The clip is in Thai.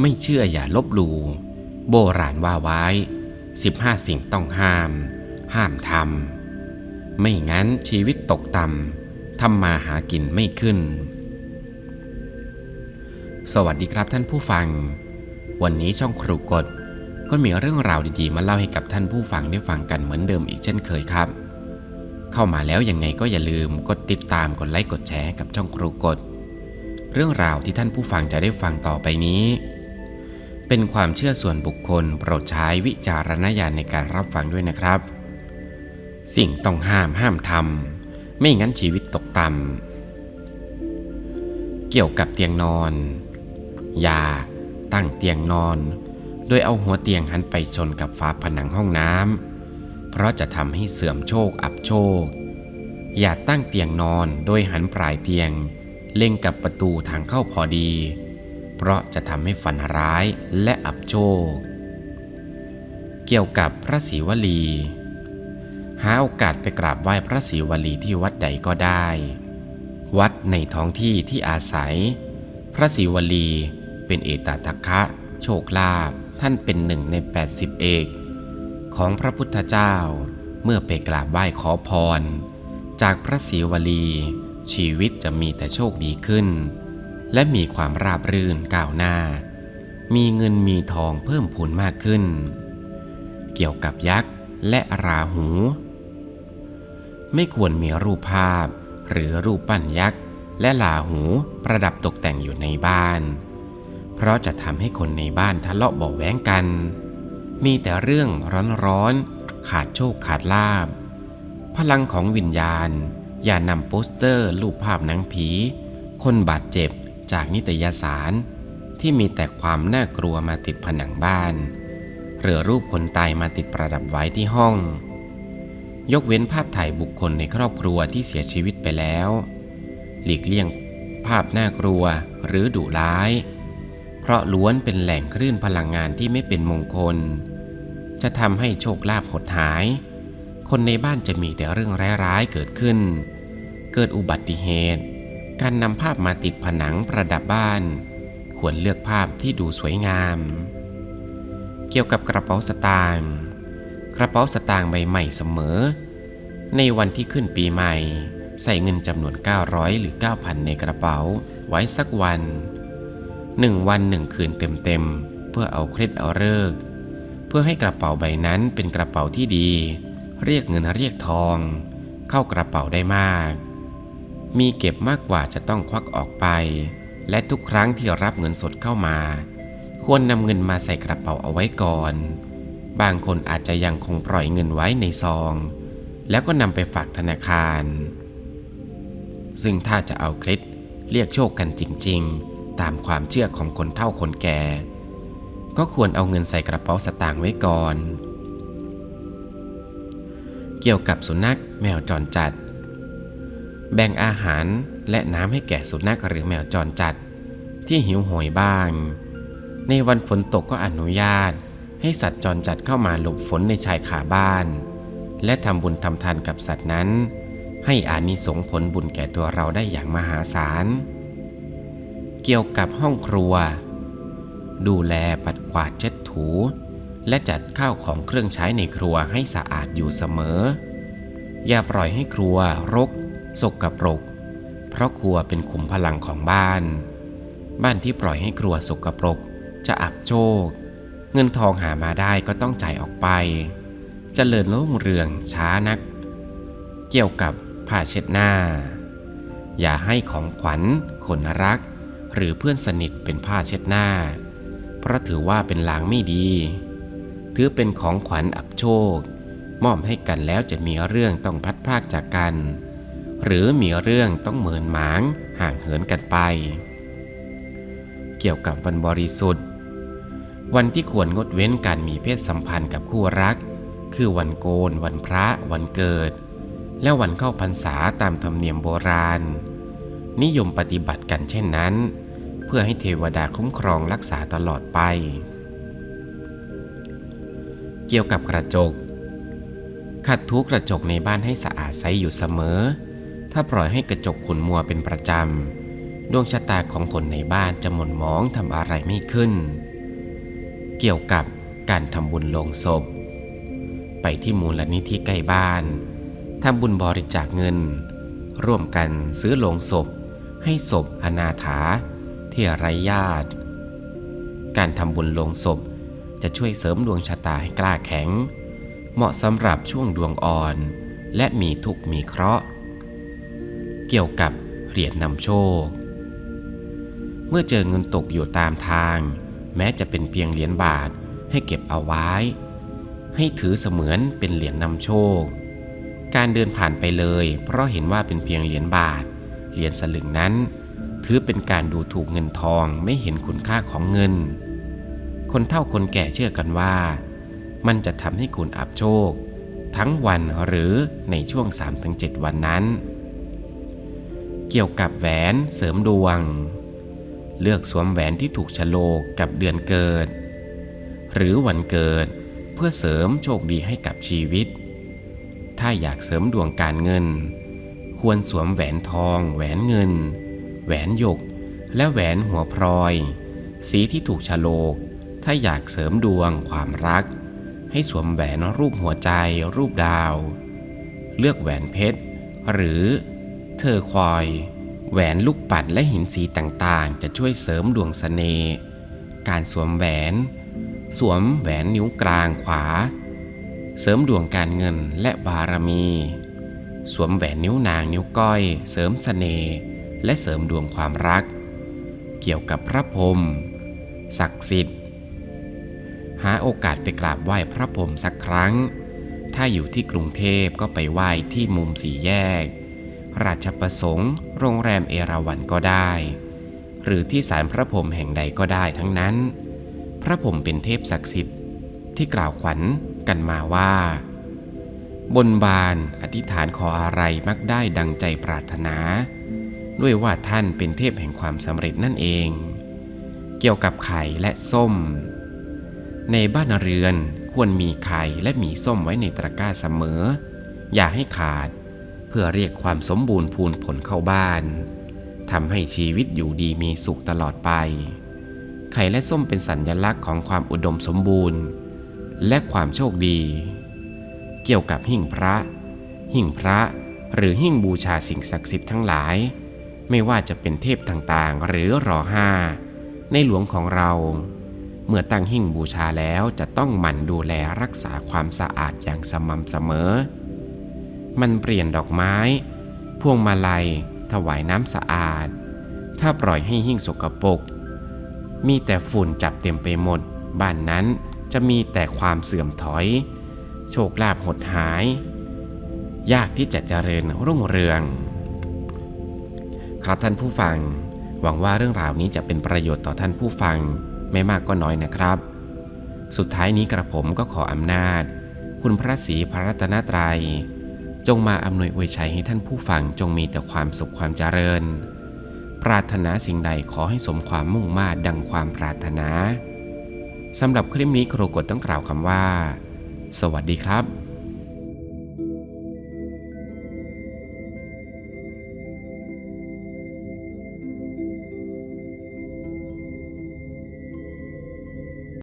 ไม่เชื่ออย่าลบหลู่โบราณว่าไว้สิบห้าสิ่งต้องห้าม ห้ามทำไม่งั้นชีวิตตกต่ำทำมาหากินไม่ขึ้น สวัสดีครับท่านผู้ฟัง วันนี้ช่องครูกฎก็มีเรื่องราวดีๆ มาเล่าให้กับท่านผู้ฟังได้ฟังกันเหมือนเดิมอีกเช่นเคยครับ เข้ามาแล้วยังไงก็อย่าลืมกดติดตามกดไลค์กดแชร์กับช่องครูกฎเรื่องราวที่ท่านผู้ฟังจะได้ฟังต่อไปนี้ เป็นความเชื่อส่วนบุคคลโปรดใช้วิจารณญาณในการรับฟังด้วยนะครับ สิ่งต้องห้ามห้ามทำไม่งั้นชีวิตตกต่ำเกี่ยวกับเตียงนอน อย่าตั้งเตียงนอน โดยเอาหัวเตียงหันไปชนกับฝาผนังห้องน้ำเพราะจะทำให้เสื่อมโชคอับโชค อย่าตั้งเตียงนอนโดยหันปลายเตียง เล็งกับประตูทางเข้าพอดี เพราะจะทำให้ฝันร้ายและอับโชค เกี่ยวกับพระศรีวลี หาโอกาสไปกราบไหว้พระศรีวลีที่วัดใดก็ได้ วัดในท้องที่ที่อาศัย พระศรีวลีเป็นเอตทัคคะ โชคลาภท่านเป็นหนึ่งใน 80 เอกของพระพุทธเจ้าเมื่อไปกราบไหว้ขอพร จากพระศรีวลี ชีวิตจะมีแต่โชคดีขึ้น และมีความราบรื่นก้าวหน้า มีเงินมีทองเพิ่มพูนมากขึ้น เกี่ยวกับยักษ์และราหู ไม่ควรมีรูปภาพ หรือรูปปั้นยักษ์และลาหูประดับตกแต่งอยู่ในบ้าน เพราะจะทำให้คนในบ้านทะเลาะเบาะแว้งกัน มีแต่เรื่องร้อนๆ ขาดโชคขาดลาบ พลังของวิญญาณอย่านำโปสเตอร์รูปภาพหนังผี คนบาดเจ็บ จากนิตยสาร ที่มีแต่ความน่ากลัวมาติดผนังบ้าน หรือรูปคนตายมาติดประดับไว้ที่ห้อง ยกเว้นภาพถ่ายบุคคลในครอบครัวที่เสียชีวิตไปแล้ว หลีกเลี่ยงภาพน่ากลัวหรือดุร้าย เพราะล้วนเป็นแหล่งคลื่นพลังงานที่ไม่เป็นมงคล จะทำให้โชคลาภหดหาย คนในบ้านจะมีแต่เรื่องร้ายๆเกิดขึ้น เกิดอุบัติเหตุ การนำภาพมาติดผนังประดับบ้าน ควรเลือกภาพที่ดูสวยงาม เกี่ยวกับกระเป๋าสตางค์กระเป๋าสตางค์ใบใหม่เสมอ ในวันที่ขึ้นปีใหม่ ใส่เงินจำนวน 900 หรือ 9,000 ในกระเป๋าไว้สักวันหนึ่งวันหนึ่งคืนเต็มๆ เพื่อเอาเคล็ดเอาเลิก เพื่อให้กระเป๋าใบนั้นเป็นกระเป๋าที่ดี เรียกเงินเรียกทอง เข้ากระเป๋าได้มาก มีเก็บมากกว่าจะต้องควักออกไป และทุกครั้งที่รับเงินสดเข้ามา ควรนำเงินมาใส่กระเป๋าเอาไว้ก่อน บางคนอาจจะยังคงปล่อยเงินไว้ในซอง แล้วก็นำไปฝากธนาคาร ซึ่งถ้าจะเอาเคล็ดเรียกโชคกันจริง ๆ ตามความเชื่อของคนเฒ่าคนแก่ ก็ควรเอาเงินใส่กระเป๋าสตางค์ไว้ก่อน เกี่ยวกับสุนัขแมวจรจัด แบ่งอาหารและน้ำให้แก่สุนัขหรือแมวจรจัด ที่หิวโหยบ้าง ในวันฝนตกก็อนุญาต ให้สัตว์จรจัดเข้ามาหลบฝนในชายคาบ้าน และทำบุญทำทานกับสัตว์นั้น ให้อานิสงผลบุญแก่ตัวเราได้อย่างมหาศาล เกี่ยวกับห้องครัว ดูแลปัดกวาดเช็ดถู และจัดข้าวของเครื่องใช้ในครัวให้สะอาดอยู่เสมอ อย่าปล่อยให้ครัวรก สกปรก เพราะครัวเป็นขุมพลังของบ้าน บ้านที่ปล่อยให้ครัวสกปรก จะอับโชค เงินทองหามาได้ก็ต้องจ่ายออกไปจเจริญรุ่งเรืองช้านัก เกี่ยวกับผ้าเช็ดหน้า อย่าให้ของขวัญคนรัก หรือเพื่อนสนิทเป็นผ้าเช็ดหน้า เพราะถือว่าเป็นลางไม่ดี ถือเป็นของขวัญอับโชคมอบให้กันแล้วจะมีเรื่องต้องพัดพรากจากกัน หรือมีเรื่องต้องเหมินหมางห่างเหินกันไป เกี่ยวกับวันบริสุทธิ์ วันที่ควรงดเว้นการมีเพศสัมพันธ์กับคู่รัก คือวันโกน วันพระ วันเกิด และวันเข้าพรรษาตามธรรมเนียมโบราณ นิยมปฏิบัติกันเช่นนั้น เพื่อให้เทวดาคุ้มครองรักษาตลอดไป เกี่ยวกับกระจกขัดทุกระจกในบ้านให้สะอาดใสอยู่เสมอ ถ้าปล่อยให้กระจกขุนมัวเป็นประจำ ดวงชะตาของคนในบ้านจะหม่นหมองทำอะไรไม่ขึ้น เกี่ยวกับการทำบุญลงศพ ไปที่มูลนิธิใกล้บ้านทำบุญบริจาคเงิน ร่วมกันซื้อโลงศพ ให้ศพอนาถาที่ไร้ญาติ การทำบุญลงศพจะช่วยเสริมดวงชะตาให้กล้าแข็ง เหมาะสำหรับช่วงดวงอ่อน และมีทุกข์มีเคราะห์ เกี่ยวกับเหรียญนำโชค เมื่อเจอเงินตกอยู่ตามทาง แม้จะเป็นเพียงเหรียญบาทให้เก็บเอาไว้ ให้ถือเสมือนเป็นเหรียญนำโชค การเดินผ่านไปเลย เพราะเห็นว่าเป็นเพียงเหรียญบาท เหรียญสลึงนั้น ถือเป็นการดูถูกเงินทองไม่เห็นคุณค่าของเงิน คนเฒ่าคนแก่เชื่อกันว่า มันจะทำให้คุณอับโชค ทั้งวันหรือในช่วง 3-7 วันนั้น เกี่ยวกับแหวนเสริมดวง เลือกสวมแหวนที่ถูกฉลกกับเดือนเกิด หรือวันเกิดเพื่อเสริมโชคดีให้กับชีวิต ถ้าอยากเสริมดวงการเงิน ควรสวมแหวนทอง แหวนเงิน แหวนหยก และแหวนหัวพลอย สีที่ถูกฉลก ถ้าอยากเสริมดวงความรัก ให้สวมแหวนรูปหัวใจรูปดาว เลือกแหวนเพชร หรือ เทอควอย แหวนลูกปัดและหินสีต่างๆ จะช่วยเสริมดวงสเสน่ห์การสวมแหวน สวมแหวนนิ้วกลางขวา เสริมดวงการเงินและบารมี สวมแหวนนิ้วนางนิ้วก้อย เสริมสเสน่ห์และเสริมดวงความรัก เกี่ยวกับพระพรหมศักดิ์สิทธิ์ หาโอกาสไปกราบไหว้พระพรหมสักครั้ง ถ้าอยู่ที่กรุงเทพก็ไปไหว้ที่มุมสี่แยก ราชประสงค์ โรงแรมเอราวัณก็ได้ หรือที่ศาลพระพรหมแห่งใดก็ได้ทั้งนั้น พระพรหมเป็นเทพศักดิ์สิทธิ์ที่กล่าวขวัญกันมาว่า บนบานอธิษฐานขออะไรมักได้ดังใจปรารถนา ด้วยว่าท่านเป็นเทพแห่งความสำเร็จนั่นเอง เกี่ยวกับไข่และส้ม ในบ้านเรือนควรมีไข่และมีส้มไว้ในตะกร้าเสมอ อย่าให้ขาด พื่อเรียกความสมบูรณ์พูนผลเข้าบ้านทำให้ชีวิตอยู่ดีมีสุขตลอดไป ไข่และส้มเป็นสัญลักษณ์ของความอุดมสมบูรณ์ และความโชคดี เกี่ยวกับหิ่งพระ หิ่งพระหรือหิ่งบูชาสิ่งศักดิ์สิทธิ์ทั้งหลาย ไม่ว่าจะเป็นเทพต่างๆ หรือรอห้าในหลวงของเรา เมื่อตั้งหิ่งบูชาแล้วจะต้องหมั่นดูแลรักษาความสะอาดอย่างสม่ำเสมอ มันเปลี่ยนดอกไม้ พวงมาลัย ถวายน้ำสะอาด ถ้าปล่อยให้หิ่งสกปรกมีแต่ฝุ่นจับเต็มไปหมด บ้านนั้นจะมีแต่ความเสื่อมถอย โชคลาภหดหาย ยากที่จะเจริญรุ่งเรือง ครับท่านผู้ฟัง หวังว่าเรื่องราวนี้จะเป็นประโยชน์ต่อท่านผู้ฟังไม่มากก็น้อยนะครับ สุดท้ายนี้กระผมก็ขออำนาจ คุณพระศรีพระรัตนตรัย จงมาอำนวยอวยชัยให้ท่านผู้ฟังจงมีแต่ความสุขความเจริญ ปรารถนาสิ่งใดขอให้สมความมุ่งมา่ดังความปรารถนาสำหรับคลิปนี้ครูกดต้องกล่าวคำว่า สวัสดีครับ